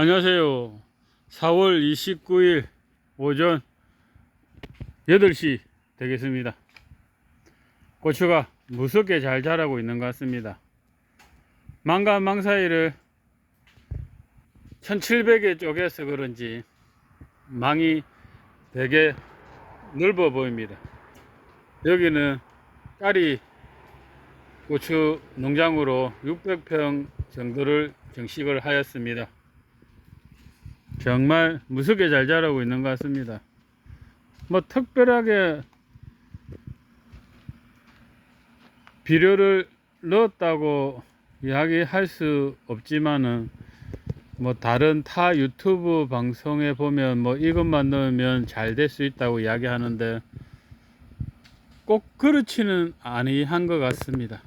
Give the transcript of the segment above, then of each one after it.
안녕하세요. 4월 29일 오전 8시 되겠습니다. 고추가 무섭게 잘 자라고 있는 것 같습니다. 망가 망사이를 1700에 쪼개서 그런지 망이 되게 넓어 보입니다. 여기는 까리 고추 농장으로 600평 정도를 정식을 하였습니다. 정말 무섭게 잘 자라고 있는 것 같습니다. 뭐 특별하게 비료를 넣었다고 이야기할 수 없지만은 뭐 다른 타 유튜브 방송에 보면 뭐 이것만 넣으면 잘 될 수 있다고 이야기하는데 꼭 그렇지는 아니한 것 같습니다.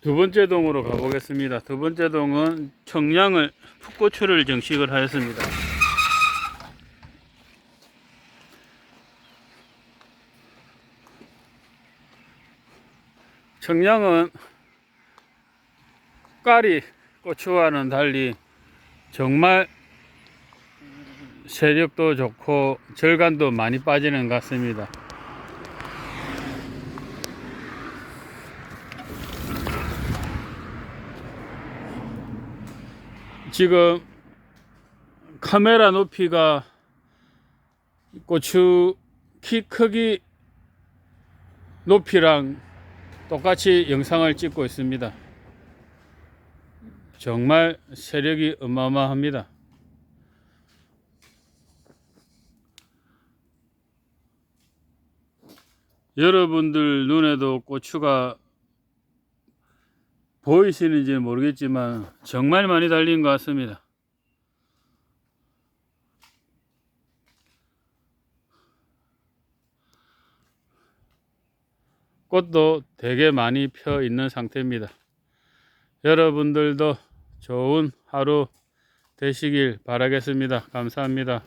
두 번째 동으로 가보겠습니다. 두 번째 동은 청량을 풋고추를 정식을 하였습니다. 청량은 까리 고추와는 달리 정말 세력도 좋고 절간도 많이 빠지는 것 같습니다. 지금 카메라 높이가 고추 키 크기 높이랑 똑같이 영상을 찍고 있습니다. 정말 세력이 어마어마합니다. 여러분들 눈에도 고추가 보이시는지 모르겠지만 정말 많이 달린 것 같습니다. 꽃도 되게 많이 펴 있는 상태입니다. 여러분들도 좋은 하루 되시길 바라겠습니다. 감사합니다.